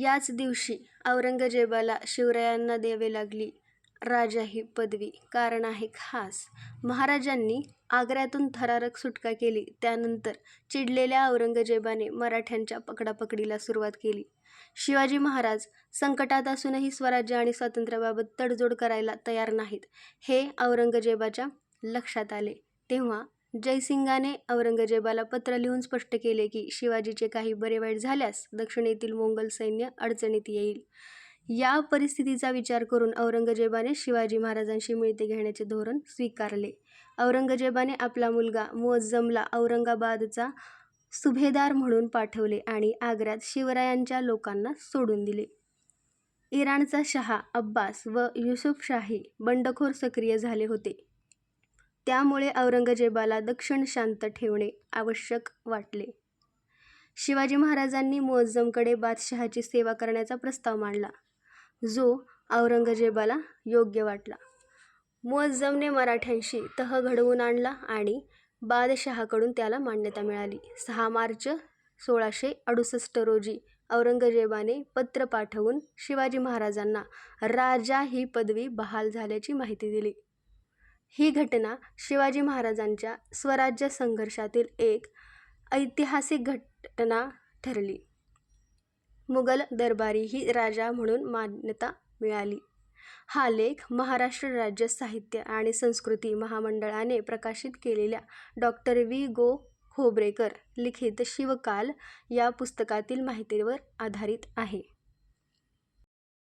याच दिवशी औरंगजेबाला शिवरायांना द्यावी लागली राजा ही पदवी. कारण आहे खास. महाराजांनी आग्र्यातून थरारक सुटका केली त्यानंतर चिडलेल्या औरंगजेबाने मराठ्यांच्या पकडापकडीला सुरुवात केली. शिवाजी महाराज संकटात असूनही स्वराज्य आणि स्वातंत्र्याबाबत तडजोड करायला तयार नाहीत हे औरंगजेबाच्या लक्षात आले. तेव्हा जयसिंगाने औरंगजेबाला पत्र लिहून स्पष्ट केले की शिवाजीचे काही बरेवाईट झाल्यास दक्षिणेतील मोंगल सैन्य अडचणीत येईल. या परिस्थितीचा विचार करून औरंगजेबाने शिवाजी महाराजांशी मिळते घेण्याचे धोरण स्वीकारले. औरंगजेबाने आपला मुलगा मुअज्जमला औरंगाबादचा सुभेदार म्हणून पाठवले आणि आग्र्यात शिवरायांच्या लोकांना सोडून दिले. इराणचा शहा अब्बास व युसुफशाही बंडखोर सक्रिय झाले होते. त्यामुळे औरंगजेबाला दक्षिण शांत ठेवणे आवश्यक वाटले. शिवाजी महाराजांनी मुअज्जमकडे बादशहाची सेवा करण्याचा प्रस्ताव मांडला, जो औरंगजेबाला योग्य वाटला. मुअज्जमने मराठ्यांशी तह घडवून आणला आणि बादशहाकडून त्याला मान्यता मिळाली. सहा मार्च सोळाशे अडुसष्ट रोजी औरंगजेबाने पत्र पाठवून शिवाजी महाराजांना राजा ही पदवी बहाल झाल्याची माहिती दिली. ही घटना शिवाजी महाराजांच्या स्वराज्य संघर्षातील एक ऐतिहासिक घटना ठरली. मुघल दरबारीही राजा म्हणून मान्यता मिळाली. हा लेख महाराष्ट्र राज्य साहित्य आणि संस्कृती महामंडळाने प्रकाशित केलेल्या डॉक्टर वी गो. खोबरेकर लिखित शिवकाल या पुस्तकातील माहितीवर आधारित आहे.